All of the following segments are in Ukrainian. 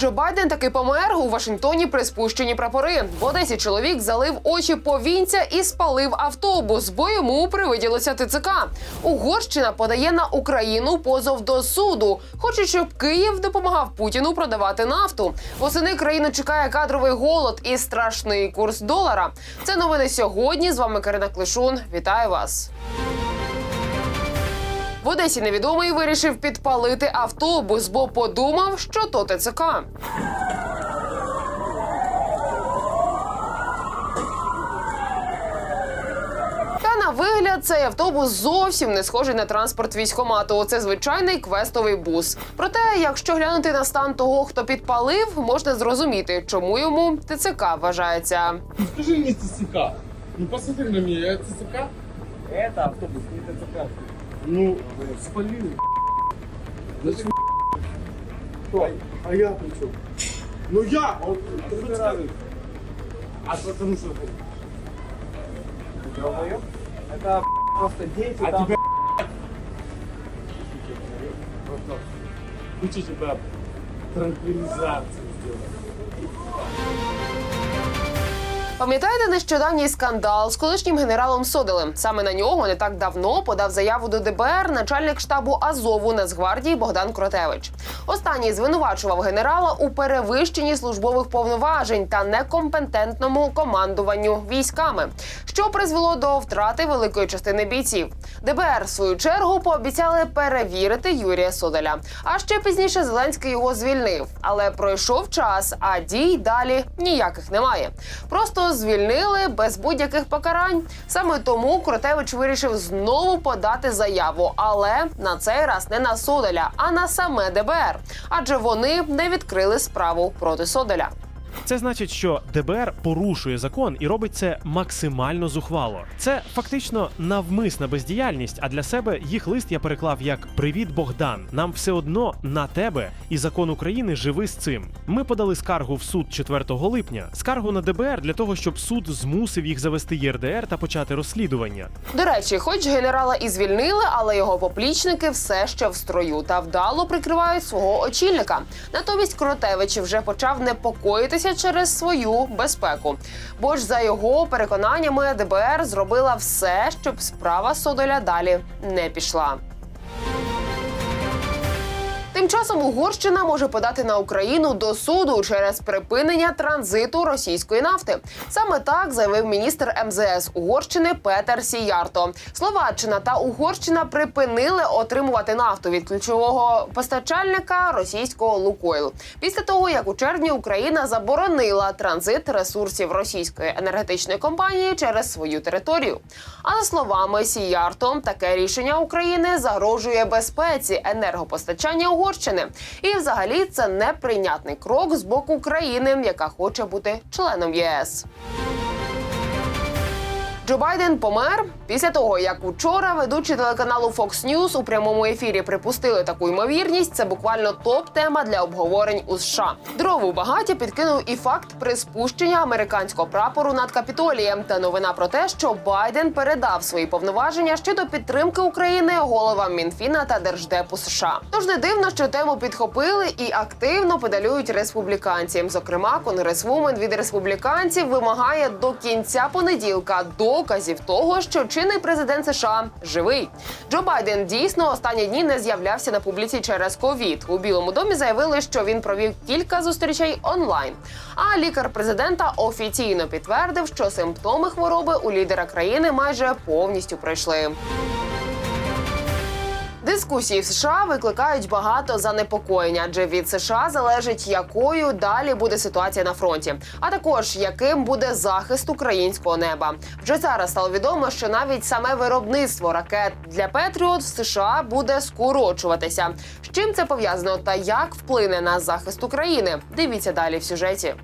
Джо Байден таки помер у Вашингтоні при спущенні прапори. В Одесі чоловік залив очі повінця і спалив автобус, бо йому привиділося ТЦК. Угорщина подає на Україну позов до суду. Хоче, щоб Київ допомагав Путіну продавати нафту. Восени країну чекає кадровий голод і страшний курс долара. Це новини сьогодні. З вами Карина Клишун. Вітаю вас. В Одесі невідомий вирішив підпалити автобус, бо подумав, що то ТЦК. Та на вигляд цей автобус зовсім не схожий на транспорт військомату. Це звичайний квестовий бус. Проте, якщо глянути на стан того, хто підпалив, можна зрозуміти, чому йому ТЦК вважається. Скажи мне ТЦК. Ну посмотри на меня, я ТЦК? Это автобус, не ТЦК. Ну, спалил. Зачем? Кто? А я при чем? Ну я! Он, а потому что... Долбоёб? Это просто дети А там. тебя... Хочу тебя транквилизацию сделать. Пам'ятаєте нещодавній скандал з колишнім генералом Соделем? Саме на нього не так давно подав заяву до ДБР начальник штабу Азову Нацгвардії Богдан Кротевич. Останній звинувачував генерала у перевищенні службових повноважень та некомпетентному командуванню військами, що призвело до втрати великої частини бійців. ДБР в свою чергу пообіцяли перевірити Юрія Соделя. А ще пізніше Зеленський його звільнив. Але пройшов час, а дій далі ніяких немає. Просто звільнили без будь-яких покарань. Саме тому Крутевич вирішив знову подати заяву, але на цей раз не на Соделя, а на саме ДБР. Адже вони не відкрили справу проти Соделя. Це значить, що ДБР порушує закон і робить це максимально зухвало. Це фактично навмисна бездіяльність. А для себе їх лист я переклав як Привіт, Богдан. Нам все одно на тебе і закон України живи з цим. Ми подали скаргу в суд 4 липня. Скаргу на ДБР для того, щоб суд змусив їх завести ЄРДР та почати розслідування. До речі, хоч генерала і звільнили, але його поплічники все ще в строю та вдало прикривають свого очільника. Натомість Кротевич вже почав непокоїтися через свою безпеку. Бо ж за його переконаннями ДБР зробила все, щоб справа Содоля далі не пішла. Тим часом Угорщина може подати на Україну до суду через припинення транзиту російської нафти. Саме так заявив міністр МЗС Угорщини Петер Сіярто. Словаччина та Угорщина припинили отримувати нафту від ключового постачальника російського Лукойл після того, як у червні Україна заборонила транзит ресурсів російської енергетичної компанії через свою територію. А за словами Сіярто, таке рішення України загрожує безпеці енергопостачання Угорщини. І, взагалі, це неприйнятний крок з боку країни, яка хоче бути членом ЄС. Джо Байден помер після того, як учора ведучі телеканалу Fox News у прямому ефірі припустили таку ймовірність. Це буквально топ-тема для обговорень у США. Дрову багаття підкинув і факт приспущення американського прапору над Капітолієм та новина про те, що Байден передав свої повноваження щодо підтримки України головам Мінфіна та Держдепу США. Тож не дивно, що тему підхопили і активно педалюють республіканці. Зокрема, конгресвумен від республіканців вимагає до кінця понеділка доказів того, що чинний президент США живий. Джо Байден дійсно останні дні не з'являвся на публіці через ковід. У Білому домі заявили, що він провів кілька зустрічей онлайн. А лікар президента офіційно підтвердив, що симптоми хвороби у лідера країни майже повністю пройшли. Дискусії в США викликають багато занепокоєння, адже від США залежить, якою далі буде ситуація на фронті, а також яким буде захист українського неба. Вже зараз стало відомо, що навіть саме виробництво ракет для Петріот в США буде скорочуватися. З чим це пов'язано та як вплине на захист України? Дивіться далі в сюжеті.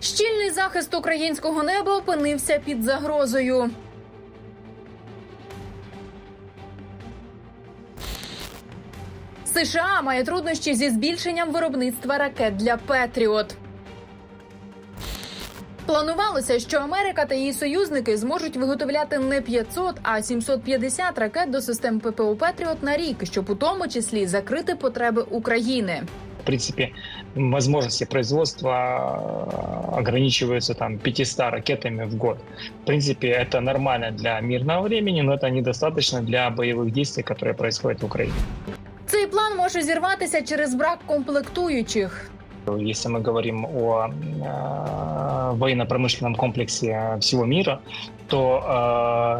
Щільний захист українського неба опинився під загрозою. США має труднощі зі збільшенням виробництва ракет для Петріот. Планувалося, що Америка та її союзники зможуть виготовляти не 500, а 750 ракет до систем ППО Петріот на рік, щоб у тому числі закрити потреби України. В принципе, возможности производства э, ограничиваются там 500 ракетами в год. В принципе, это нормально для мирного времени, но это недостаточно для боевых действий, которые происходят в Украине. Цей план може зірватися через брак комплектуючих. Если мы говорим о э, военно-промышленном комплексе всего мира, то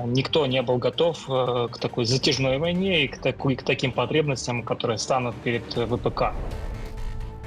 э, никто не был готов э, к такой затяжной войне и к, такой, к таким потребностям, которые станут перед ВПК.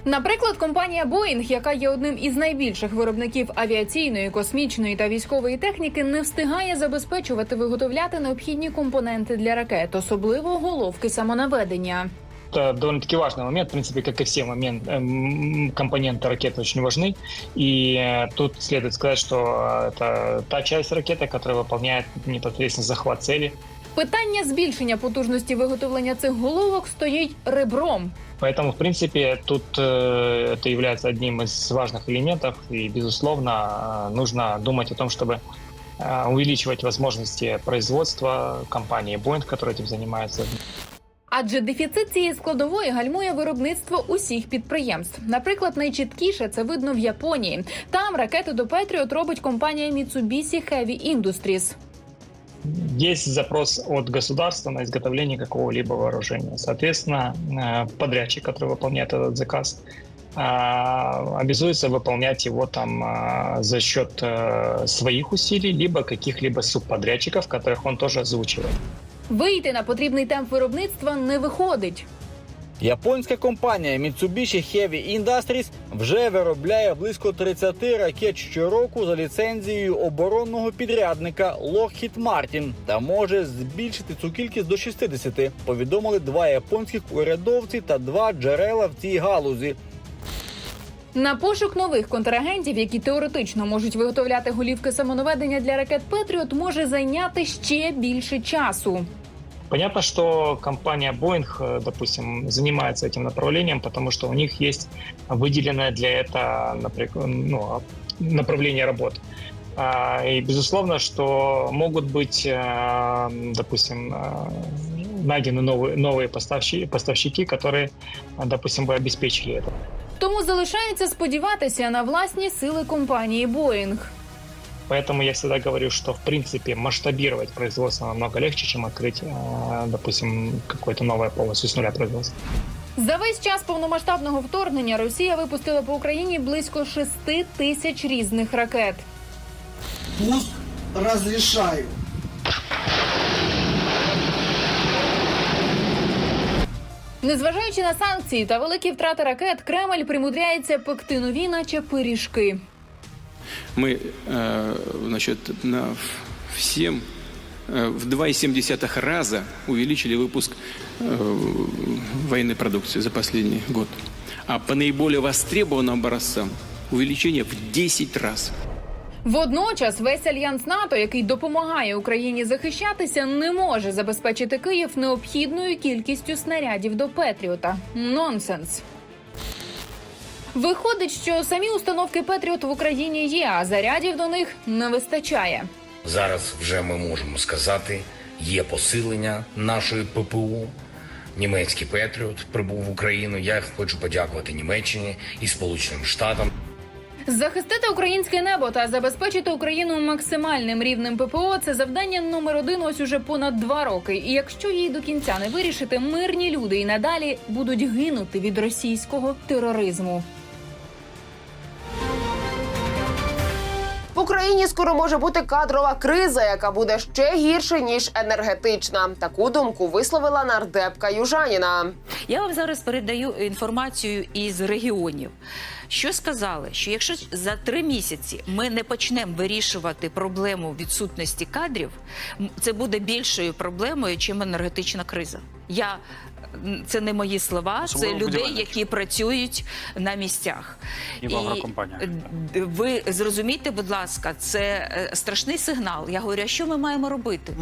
Наприклад, компанія Boeing, яка є одним із найбільших виробників авіаційної, космічної та військової техніки, не встигає забезпечувати виготовляти необхідні компоненти для ракет, особливо головки самонаведення. Это довольно-таки важный момент, в принципе, как и все момент, эм, компоненты ракеты очень важны. И э, тут следует сказать, что э, это та часть ракеты, которая выполняет непосредственно захват цели. Питання збільшення потужності виготовлення цих головок стоїть ребром. Поэтому, в принципе, тут э, это является одним из важных элементов, и, безусловно, э, нужно думать о том, чтобы э, увеличивать возможности производства компании Boeing, которая этим занимается. Адже дефіцит цієї складової гальмує виробництво усіх підприємств. Наприклад, найчіткіше це видно в Японії. Там ракети до Петріот робить компанія Mitsubishi Heavy Industries. Есть запрос от государства на изготовление какого-либо вооружения. Соответственно, э, подрядчик, который выполняет этот заказ, э, обязуется выполнять его там э, за счет э, своих усилий, либо каких-либо субподрядчиков, которых он тоже озвучивает. Вийти на потрібний темп виробництва не виходить. Японська компанія Mitsubishi Heavy Industries вже виробляє близько 30 ракет щороку за ліцензією оборонного підрядника Lockheed Martin та може збільшити цю кількість до 60, повідомили два японських урядовці та два джерела в цій галузі. На пошук нових контрагентів, які теоретично можуть виготовляти голівки самонаведення для ракет Петріот, може зайняти ще більше часу. Понятно, что компания Boeing, э, допустим, занимается этим направлением, потому что у них есть выделенное для этого напря- ну, направление работ. А, И безусловно, что могут быть, э, допустим, э, найдены новые, новые поставщики, поставщики, которые, э, допустим, бы обеспечили это. Тому залишається сподіватися на власні сили компанії Boeing. Поэтому я всегда говорю, что в принципе масштабировать производство намного легче, чем открыть, э, допустим, какое-то новое полностью с нуля производство. За весь час повномасштабного вторгнення Росія випустила по Україні близько 6 тисяч різних ракет. Пуск разрешаю. Незважаючи на санкції та великі втрати ракет, Кремль примудряється пекти нові, наче пиріжки. мы э, значит, на всем э, в 2,7 раза увеличили выпуск э, военной продукции за последний год. А по наиболее востребованным образцам увеличение в 10 раз. Водночас весь альянс НАТО, який допомагає Україні захищатися, не може забезпечити Київ необхідною кількістю снарядів до Петріота. Нонсенс. Виходить, що самі установки Петріот в Україні є, а зарядів до них не вистачає. Зараз вже ми можемо сказати, є посилення нашої ППУ. Німецький Петріот прибув в Україну. Я хочу подякувати Німеччині і Сполученим Штатам. Захистити українське небо та забезпечити Україну максимальним рівнем ППО це завдання номер один ось уже понад два роки. І якщо її до кінця не вирішити, мирні люди і надалі будуть гинути від російського тероризму. Україні скоро може бути кадрова криза, яка буде ще гірше ніж енергетична. Таку думку висловила нардепка Южаніна. Я вам зараз передаю інформацію із регіонів. Що сказали? Що якщо за три місяці ми не почнемо вирішувати проблему відсутності кадрів, це буде більшою проблемою, чим енергетична криза. Я це не мої слова, це людей, які працюють на місцях. І в агрокомпаніях. Ви зрозумійте, будь ласка, це е, страшний сигнал. Я говорю, а що ми маємо робити?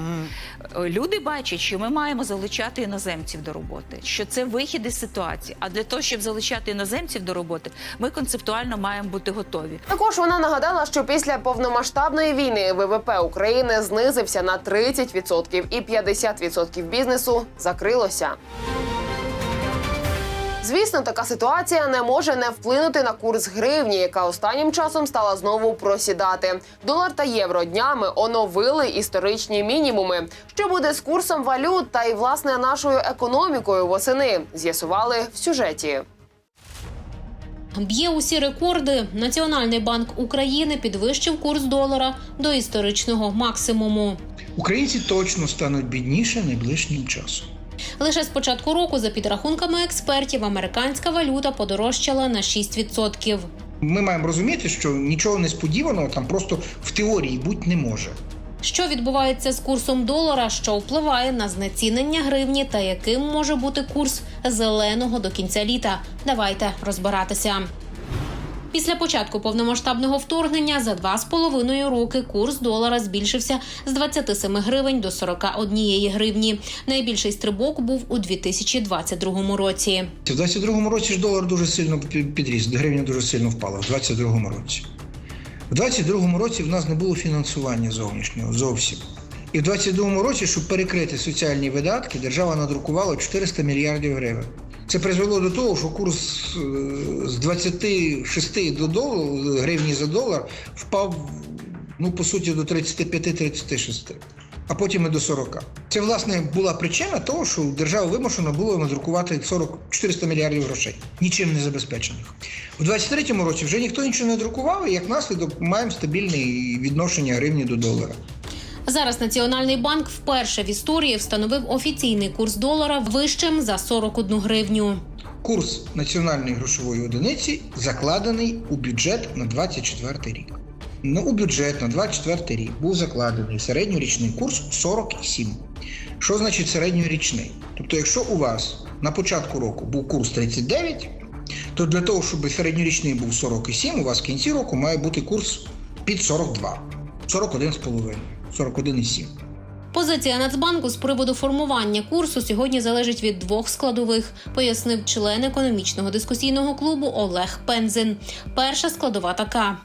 Е, Люди бачать, що ми маємо залучати іноземців до роботи, що це вихід із ситуації. А для того, щоб залучати іноземців до роботи, ми концептуально маємо бути готові. Також вона нагадала, що після повномасштабної війни ВВП України знизився на 30% і 50% бізнесу закрилося. Звісно, така ситуація не може не вплинути на курс гривні, яка останнім часом стала знову просідати. Долар та євро днями оновили історичні мінімуми. Що буде з курсом валют та й власне нашою економікою восени? З'ясували в сюжеті. Б'є усі рекорди. Національний банк України підвищив курс долара до історичного максимуму. Українці точно стануть бідніше найближчим часом. Лише з початку року, за підрахунками експертів, американська валюта подорожчала на 6%. Ми маємо розуміти, що нічого несподіваного там просто в теорії бути не може. Що відбувається з курсом долара, що впливає на знецінення гривні, та яким може бути курс зеленого до кінця літа? Давайте розбиратися. Після початку повномасштабного вторгнення за два з половиною роки курс долара збільшився з 27 гривень до 41 гривні. Найбільший стрибок був у 2022 році. В 22-му році ж долар дуже сильно підріс, гривня дуже сильно впала. В 22-му році. В 22-му році в нас не було фінансування зовнішнього зовсім. І в 22-му році, щоб перекрити соціальні видатки, держава надрукувала 400 мільярдів гривень. Це призвело до того, що курс е, з 26 до долу, гривні за долар впав, ну, по суті, до 35-36, а потім і до 40. Це, власне, була причина того, що держава вимушена була надрукувати 40 400 мільярдів грошей, нічим не забезпечених. У 23-му році вже ніхто нічого не друкував, і як наслідок маємо стабільне відношення гривні до долара. Зараз Національний банк вперше в історії встановив офіційний курс долара вищим за 41 гривню. Курс національної грошової одиниці закладений у бюджет на 24 рік. Ну, у бюджет на 24 рік був закладений середньорічний курс 47. Що значить середньорічний? Тобто, якщо у вас на початку року був курс 39, то для того, щоб середньорічний був 47, у вас в кінці року має бути курс під 42, 41,5, 41,7. Позиція Нацбанку з приводу формування курсу сьогодні залежить від двох складових, пояснив член економічного дискусійного клубу Олег Пензин. Перша складова така.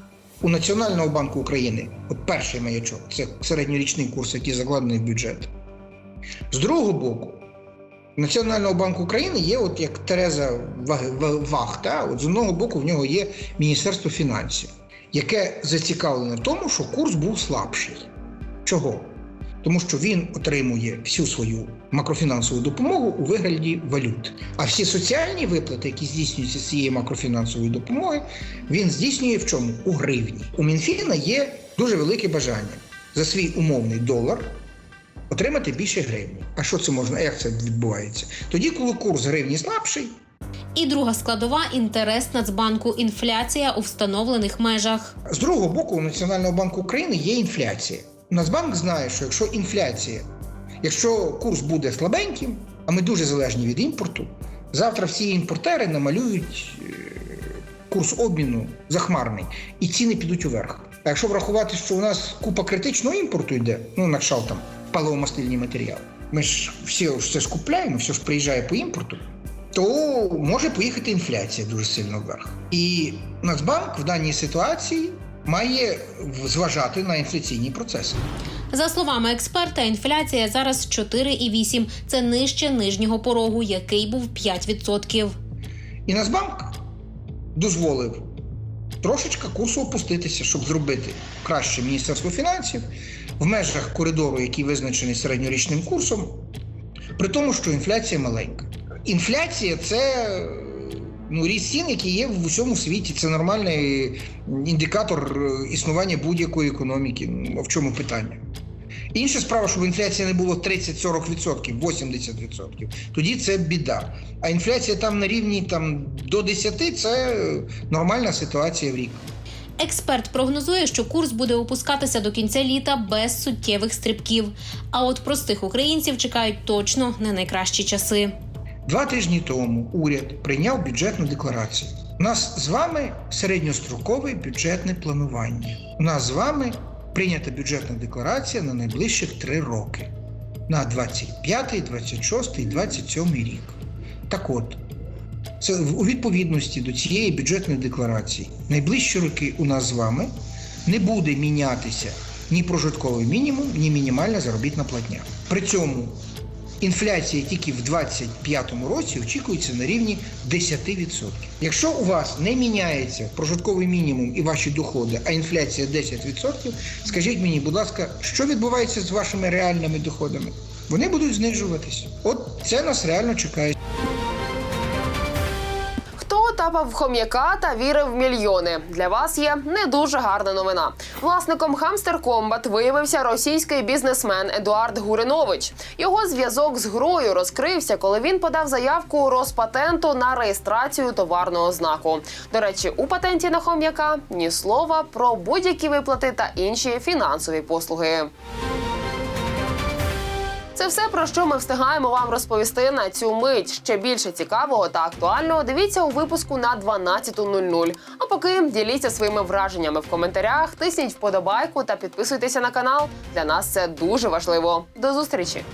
У Національного банку України, от перший маячок, це середньорічний курс, який закладений в бюджет. З другого боку, у Національного банку України є, от як Тереза Ваг, Ва- Вах, та? от з одного боку в нього є Міністерство фінансів, яке зацікавлене в тому, що курс був слабший. Чого? Тому що він отримує всю свою макрофінансову допомогу у вигляді валют. А всі соціальні виплати, які здійснюються з цієї макрофінансової допомоги, він здійснює в чому? У гривні. У Мінфіна є дуже велике бажання за свій умовний долар отримати більше гривні. А що це можна? Як це відбувається? Тоді, коли курс гривні слабший, І друга складова інтерес Нацбанку інфляція у встановлених межах. З другого боку, у Національного банку України є інфляція. Нацбанк знає, що якщо інфляція, якщо курс буде слабеньким, а ми дуже залежні від імпорту, завтра всі імпортери намалюють е, курс обміну захмарний, і ціни підуть уверх. А якщо врахувати, що у нас купа критичного імпорту йде, ну на кшталт там паливомастильні матеріали, ми ж всі ж це скупляємо, все ж приїжджає по імпорту, то може поїхати інфляція дуже сильно вверх. І Нацбанк в даній ситуації має зважати на інфляційні процеси. За словами експерта, інфляція зараз 4,8. Це нижче нижнього порогу, який був 5%. І Нацбанк дозволив трошечки курсу опуститися, щоб зробити краще Міністерство фінансів в межах коридору, який визначений середньорічним курсом, при тому, що інфляція маленька. Інфляція це ну, ріст цін, який є в усьому світі. Це нормальний індикатор е, існування будь-якої економіки. Ну, в чому питання? Інша справа, щоб інфляція не було 30-40%, 80%. Тоді це біда. А інфляція там на рівні там, до 10 це нормальна ситуація в рік. Експерт прогнозує, що курс буде опускатися до кінця літа без суттєвих стрибків. А от простих українців чекають точно не найкращі часи. Два тижні тому уряд прийняв бюджетну декларацію. У нас з вами середньострокове бюджетне планування. У нас з вами прийнята бюджетна декларація на найближчих три роки на 25, 26 і 27 рік. Так от, це у відповідності до цієї бюджетної декларації найближчі роки у нас з вами не буде мінятися ні прожитковий мінімум, ні мінімальна заробітна платня. При цьому інфляція тільки в 2025 році очікується на рівні 10%. Якщо у вас не міняється прожитковий мінімум і ваші доходи, а інфляція 10%, скажіть мені, будь ласка, що відбувається з вашими реальними доходами? Вони будуть знижуватися. От це нас реально чекає. Хто в хом'яка та вірив в мільйони? Для вас є не дуже гарна новина. Власником Hamster Combat виявився російський бізнесмен Едуард Гуринович. Його зв'язок з грою розкрився, коли він подав заявку у Роспатенту на реєстрацію товарного знаку. До речі, у патенті на хом'яка ні слова про будь-які виплати та інші фінансові послуги. Це все про що ми встигаємо вам розповісти на цю мить. Ще більше цікавого та актуального дивіться у випуску на 12.00. А поки діліться своїми враженнями в коментарях, тисніть вподобайку та підписуйтеся на канал. Для нас це дуже важливо. До зустрічі!